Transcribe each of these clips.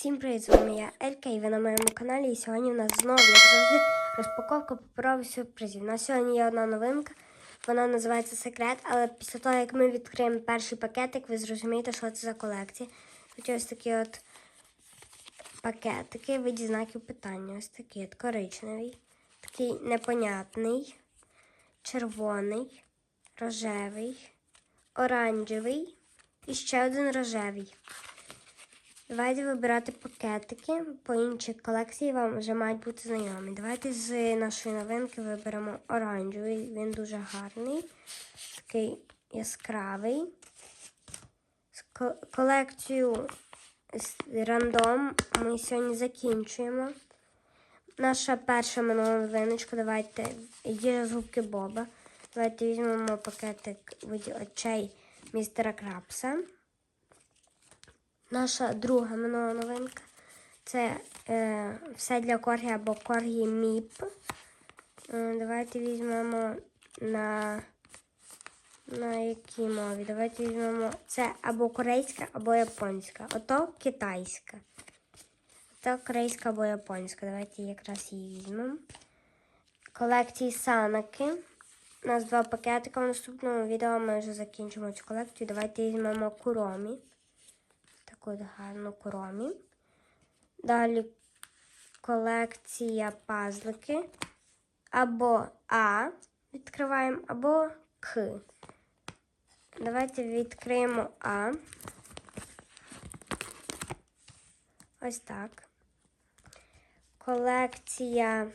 Всім привіт, з вами я Елька і ви на моєму каналі. І сьогодні в нас знову, завжди, розпаковка паперових сюрпризів. На сьогодні є одна новинка, вона називається секрет, але після того, як ми відкриємо перший пакетик, ви зрозумієте, що це за колекція. Тут ось такі от пакетики, виді знаків питання. Ось такий от коричневий, такий непонятний, червоний, рожевий, оранжевий і ще один рожевий. Давайте вибирати пакетики. По іншій колекції вам вже мають бути знайомі. Давайте з нашої новинки виберемо оранжевий. Він дуже гарний, такий яскравий. Колекцію рандом ми сьогодні закінчуємо. Наша перша минула новиночка. Давайте їжа з губки Боба. Давайте візьмемо пакетик очей містера Крабса. Наша друга минула новинка це е, все для коргі або коргі міп. Е, давайте візьмемо на, на якій мові? Давайте візьмемо це або корейська, або японська. Ото китайська. Ото корейська або японська. Давайте якраз її візьмемо. Колекції санаки. У нас два пакетика. В наступному відео ми вже закінчимо цю колекцію. Давайте візьмемо куромі таку от гарну куромі. Далі колекція пазлики. Або А відкриваємо, або К. Давайте відкриємо А. Ось так. Колекція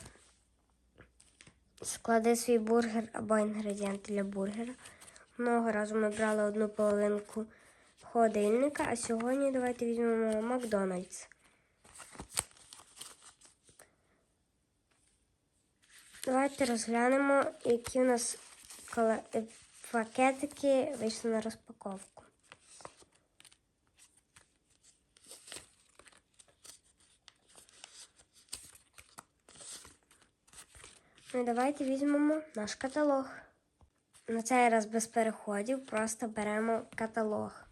склади свій бургер або інгредієнти для бургера. Много разу ми брали одну половинку холодильника, а сьогодні давайте візьмемо Макдональдс. Давайте розглянемо, які у нас е, пакетики вийшли на розпаковку. Ну давайте візьмемо наш каталог. На цей раз без переходів просто беремо каталог.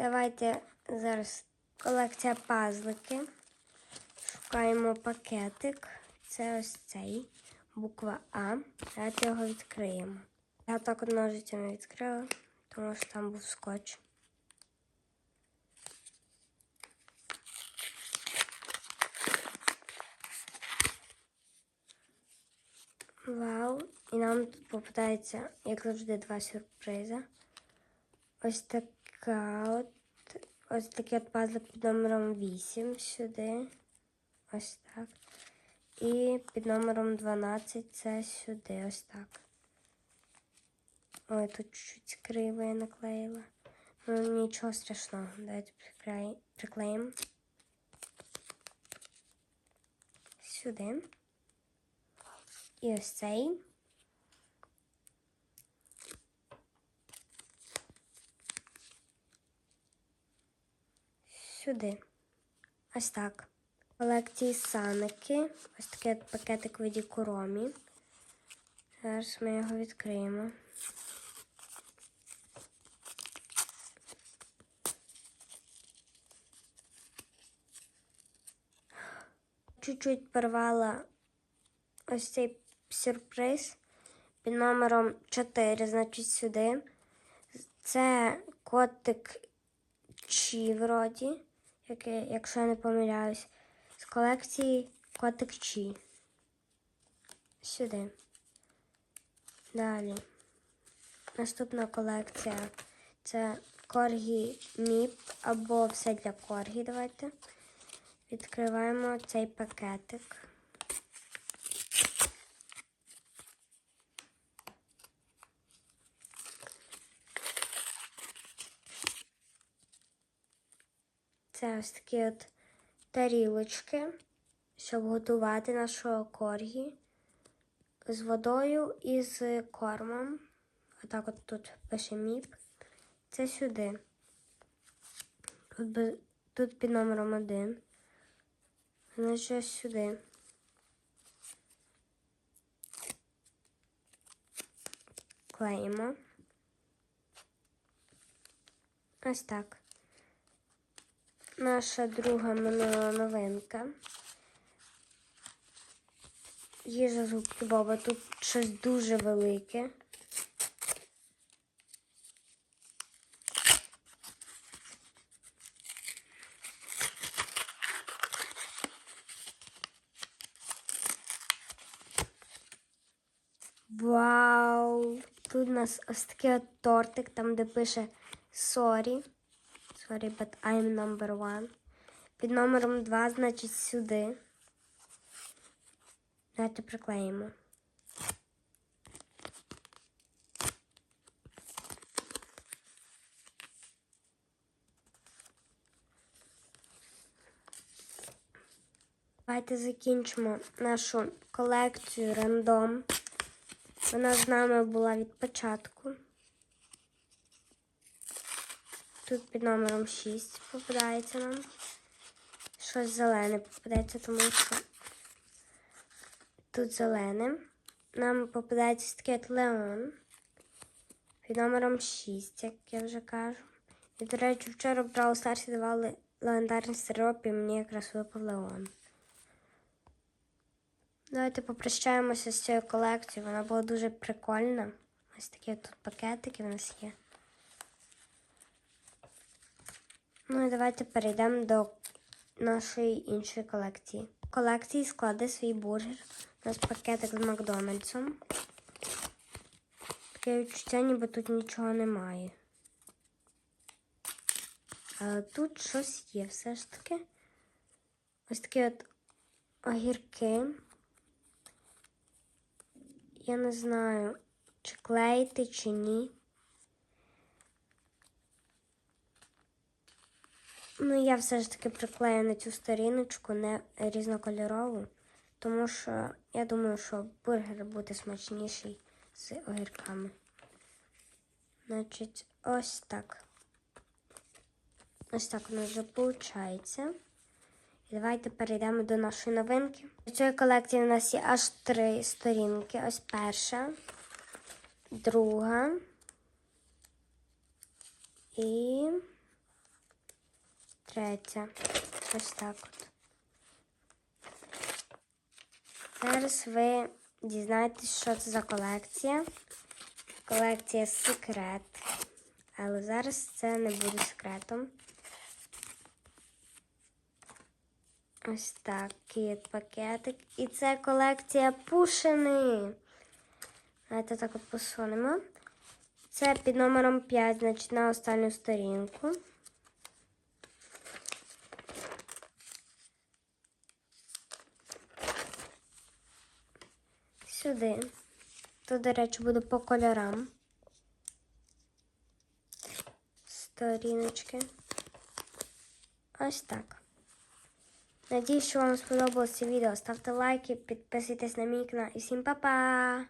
Давайте зараз колекція пазлики. Шукаємо пакетик. Це ось цей. Буква А. Давайте його відкриємо. Я так от ножицями відкрила, тому що там був скотч. Вау! І нам тут попадається, як завжди, два сюрпризи. Ось така от. Ось такий от пазлик під номером 8 сюди. Ось так. І під номером 12 це сюди, ось так. Ой, тут чуть-чуть криво я наклеїла. Ну нічого страшного. Давайте приклеїмо. Сюди. І ось цей. Сюди. Ось так. Колекції саники. Ось такий пакетик у виді коромі. Зараз ми його відкриємо. Чуть-чуть порвала ось цей сюрприз під номером 4, значить сюди. Це котик Чі вроді, яке, якщо я не помиляюсь, з колекції котик Чі. Сюди. Далі. Наступна колекція це Коргі Міп або все для Коргі. Давайте. Відкриваємо цей пакетик. Це ось такі от тарілочки, щоб готувати нашого коргі з водою і з кормом. Отак от тут пише міп. Це сюди. Тут, тут під номером один. Значить ось сюди. Клеїмо. Ось так. Наша друга минула новинка. Їжа з губки Боба. Тут щось дуже велике. Вау! Тут у нас ось такий от тортик, там де пише Sorry. Sorry, but I'm number one. Під номером 2, значить, сюди. Давайте приклеїмо. Давайте закінчимо нашу колекцію рандом. Вона з нами була від початку. Тут під номером 6 попадається нам. Щось зелене попадається, тому що тут зелене. Нам попадається такий Леон. Під номером 6, як я вже кажу. І, до речі, вчора в Brawl давали легендарний сироп, і мені якраз випав Леон. Давайте попрощаємося з цією колекцією. Вона була дуже прикольна. Ось такі тут пакетики в нас є. Ну і давайте перейдемо до нашої іншої колекції. Колекції складе свій бургер. У нас пакетик з Макдональдсом. Таке відчуття, ніби тут нічого немає. Але тут щось є все ж таки. Ось такі от огірки. Я не знаю, чи клеїти, чи ні. Ну, я все ж таки приклею на цю сторіночку не різнокольорову, тому що я думаю, що бургер буде смачніший з огірками. Значить, ось так. Ось так у нас вже виходить. І давайте перейдемо до нашої новинки. У цієї колекції у нас є аж три сторінки. Ось перша, друга і третя. Ось так от. Зараз ви дізнаєтесь, що це за колекція. Колекція секрет. Але зараз це не буде секретом. Ось такий пакетик. І це колекція пушини. Давайте так от посунемо. Це під номером 5, значить, на останню сторінку. Сюди. Тут, до речі, буде по кольорам. Сторіночки. Ось так. Надіюсь, що вам сподобалося відео. Ставте лайки, підписуйтесь на мій канал і всім па-па!